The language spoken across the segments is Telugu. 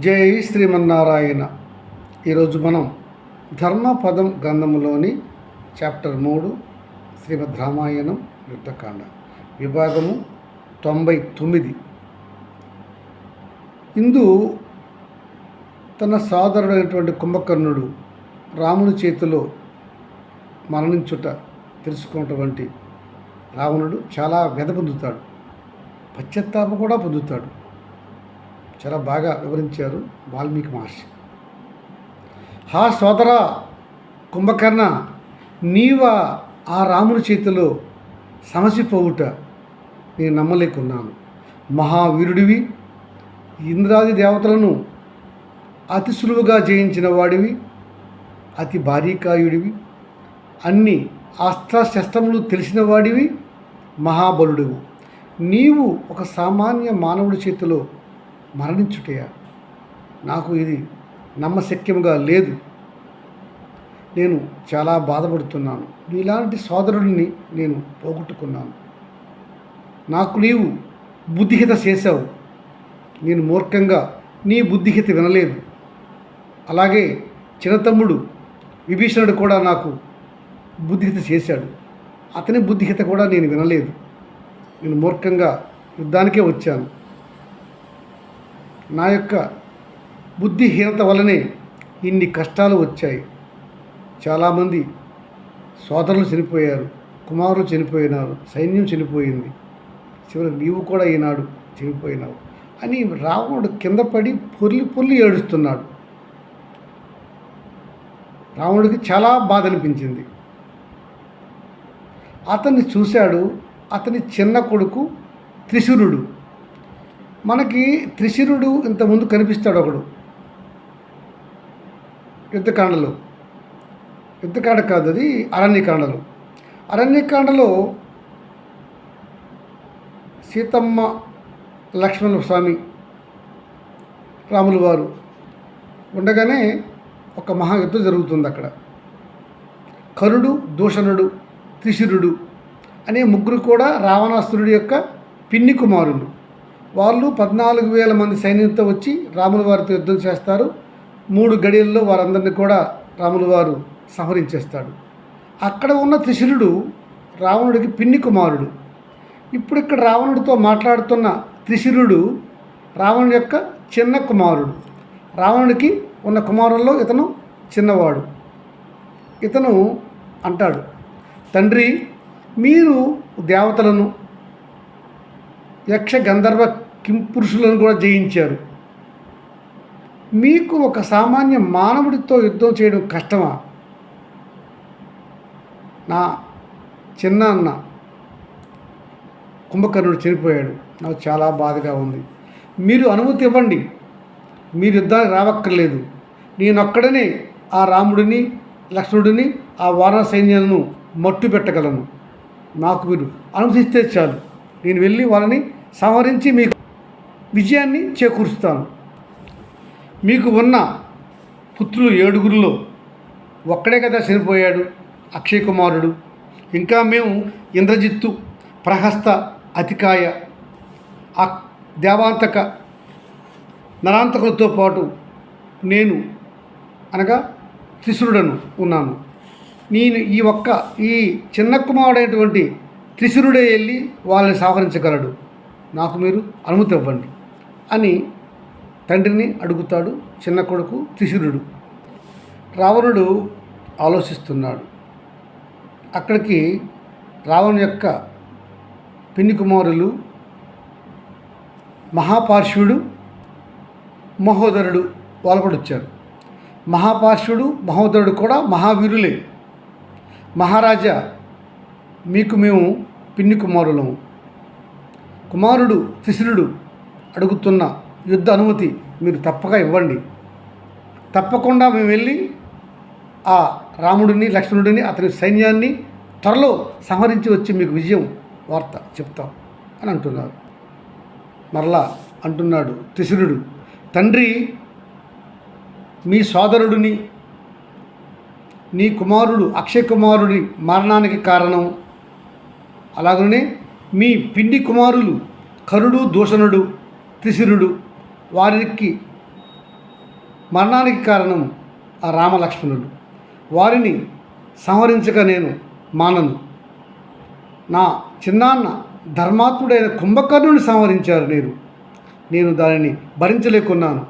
జై శ్రీమన్నారాయణ. ఈరోజు మనం ధర్మపదం గ్రంథములోని చాప్టర్ మూడు శ్రీమద్ రామాయణం యుద్ధకాండ విభాగము తొంభై తొమ్మిది. ఇందు తన సోదరుడైనటువంటి కుంభకర్ణుడు రాముని చేతిలో మరణించుట తెలుసుకున్నటువంటి రావణుడు చాలా వెద పొందుతాడు పశ్చాత్తాపం కూడా పొందుతాడు. చాలా బాగా వివరించారు వాల్మీకి మహర్షి. హా సోదరా కుంభకర్ణ నీవా ఆ రాముని చేతిలో సమసిపోవుట నేను నమ్మలేకున్నాను. మహావీరుడివి ఇంద్రాది దేవతలను అతి సులువుగా జయించిన వాడివి అతి భారీకాయుడివి అన్ని అస్త్రశస్త్రములు తెలిసిన వాడివి మహాబలుడివి. నీవు ఒక సామాన్య మానవుడి చేతిలో మరణించుటయా నాకు ఇది నమ్మశక్యముగా లేదు. నేను చాలా బాధపడుతున్నాను. నీలాంటి సోదరుడిని నేను పోగొట్టుకున్నాను. నాకు నీవు బుద్ధిహిత చేశావు. నేను మూర్ఖంగా నీ బుద్ధిహిత వినలేదు. అలాగే చిన్నతమ్ముడు విభీషణుడు కూడా నాకు బుద్ధిహిత చేశాడు. అతని బుద్ధిహిత కూడా నేను వినలేదు. నేను మూర్ఖంగా యుద్ధానికే వచ్చాను. నా యొక్క బుద్ధిహీనత వల్లనే ఇన్ని కష్టాలు వచ్చాయి. చాలామంది సోదరులు చనిపోయారు కుమారులు చనిపోయినారు సైన్యం చనిపోయింది. చివరికి నీవు కూడా ఈనాడు చనిపోయినావు అని రావణుడు కింద పడి పొర్లి పొర్లి ఏడుస్తున్నాడు. రావణుడికి చాలా బాధ అనిపించింది. అతన్ని చూశాడు అతని చిన్న కొడుకు త్రిశూరుడు. మనకి త్రిశిరుడు ఇంతకుముందు కనిపిస్తాడు ఒకడు. యుద్ధకాండలో. యుద్ధకాండ కాదు అది అరణ్యకాండలో. అరణ్యకాండలో సీతమ్మ లక్ష్మణ స్వామి రాములు వారు ఉండగానే ఒక మహాయుద్ధం జరుగుతుంది అక్కడ. కరుడు దూషణుడు త్రిశిరుడు అనే ముగ్గురు కూడా రావణాసురుడి యొక్క పిన్ని కుమారులు. వాళ్ళు పద్నాలుగు వేల మంది సైన్యంతో వచ్చి రాముల వారితో యుద్ధం చేస్తారు. మూడు గడియల్లో వారందరినీ కూడా రాముల వారు సంహరించేస్తాడు. అక్కడ ఉన్న త్రిశిరుడు రావణుడికి పిన్ని కుమారుడు. ఇప్పుడు ఇక్కడ రావణుడితో మాట్లాడుతున్న త్రిశిరుడు రావణుడి యొక్క చిన్న కుమారుడు. రావణుడికి ఉన్న కుమారుల్లో ఇతను చిన్నవాడు. ఇతను అంటాడు తండ్రి మీరు దేవతలను యక్ష గంధర్వ కింపురుషులను కూడా జయించారు. మీకు ఒక సామాన్య మానవుడితో యుద్ధం చేయడం కష్టమా? నా చిన్న అన్న కుంభకర్ణుడు చనిపోయాడు. నాకు చాలా బాధగా ఉంది. మీరు అనుమతి ఇవ్వండి. మీరు యుద్ధానికి రావక్కర్లేదు. నేనొక్కడనే ఆ రాముడిని లక్ష్మణుడిని ఆ వాన సైన్యాలను మట్టు పెట్టగలను. నాకు మీరు అనుమతిస్తే చాలు. నేను వెళ్ళి వాళ్ళని సంహరించి మీకు విజయాన్ని చేకూరుస్తాను. మీకు ఉన్న పుత్రులు ఏడుగురిలో ఒక్కడే కదా చనిపోయాడు అక్షయ్ కుమారుడు. ఇంకా మేము ఇంద్రజిత్తు ప్రహస్త అతికాయ ఆ దేవాంతక నరాంతకులతో పాటు నేను అనగా త్రిశురుడను ఉన్నాను. నేను ఈ ఒక్క ఈ చిన్న కుమారుడైనటువంటి త్రిశురుడే వెళ్ళి వాళ్ళని సహకరించగలడు. నాకు మీరు అనుమతి ఇవ్వండి. అని తండ్రిని అడుగుతాడు చిన్న కొడుకు త్రిశూరుడు రావణుడు ఆలోచిస్తున్నాడు. అక్కడికి రావణు యొక్క పిన్ని కుమారులు మహాపార్శ్వుడు మహోదరుడు వాళ్ళు కూడా వచ్చారు మహాపార్శ్వుడు మహోదరుడు కూడా మహావీరులే. మహారాజా మీకు మేము పిన్ని కుమారులము. కుమారుడు శిశురుడు అడుగుతున్న యుద్ధ అనుమతి మీరు తప్పక ఇవ్వండి. తప్పకుండా మేము వెళ్ళి ఆ రాముడిని లక్ష్మణుడిని అతని సైన్యాన్ని త్వరలో సంహరించి వచ్చి మీకు విజయం వార్త చెప్తాం అని అంటున్నారు. మరలా అంటున్నాడు త్రిశురుడు తండ్రి మీ సోదరుడిని నీ కుమారుడు అక్షయ్ కుమారుడి మరణానికి కారణం అలాగనే మీ పిండి కుమారులు కరుడు దూషణుడు త్రిశిరుడు వారికి మరణానికి కారణం ఆ రామలక్ష్మణుడు. వారిని సంహరించక నేను మానను. నా చిన్నాన్న ధర్మాత్ముడైన కుంభకర్ణుని సంహరించారు మీరు. నేను దానిని భరించలేకున్నాను.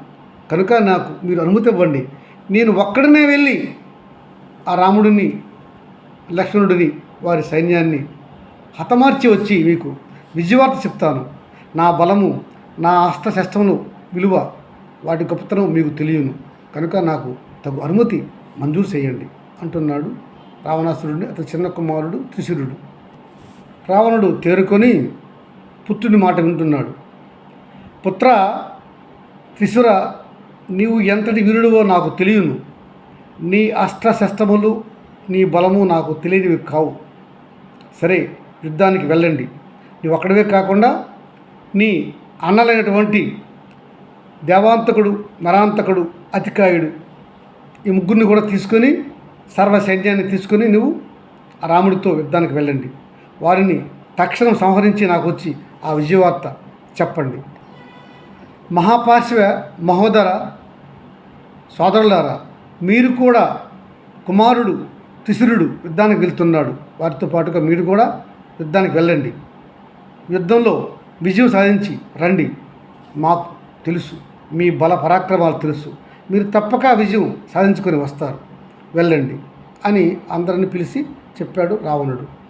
కనుక నాకు మీరు అనుమతి ఇవ్వండి. నేను ఒక్కడనే వెళ్ళి ఆ రాముడిని లక్ష్మణుడిని వారి సైన్యాన్ని హతమార్చి వచ్చి మీకు విజయవార్త చెప్తాను. నా బలము నా అస్త్రశస్త్రములు విలువ వాటి గొప్పతనం మీకు తెలియను. కనుక నాకు తగు అనుమతి మంజూరు చేయండి అంటున్నాడు రావణాసురుడిని అతని చిన్న కుమారుడు త్రిశూరుడు. రావణుడు తేరుకొని పుత్రుని మాట వింటున్నాడు. పుత్ర త్రిశుర నీవు ఎంతటి వీరుడువో నాకు తెలియను. నీ అస్త్రశస్త్రములు నీ బలము నాకు తెలియనివి కావు. సరే యుద్ధానికి వెళ్ళండి. నీవు ఒక్కడవే కాకుండా నీ అన్నలైనటువంటి దేవాంతకుడు నరాంతకుడు అతికాయుడు ఈ ముగ్గురిని కూడా తీసుకొని సర్వ సైన్యాన్ని తీసుకొని నువ్వు ఆ రాముడితో యుద్ధానికి వెళ్ళండి. వారిని తక్షణం సంహరించి నాకు వచ్చి ఆ విజయవార్త చెప్పండి. మహాపార్శ్వ మహోదర సోదరులారా మీరు కూడా కుమారుడు తిసురుడు యుద్ధానికి వెళ్తున్నాడు. వారితో పాటుగా మీరు కూడా యుద్ధానికి వెళ్ళండి. యుద్ధంలో విజయం సాధించి రండి. మాకు తెలుసు. మీ బల పరాక్రమాలు తెలుసు. మీరు తప్పక విజయం సాధించుకొని వస్తారు. వెళ్ళండి అని అందరిని పిలిచి చెప్పాడు రావణుడు.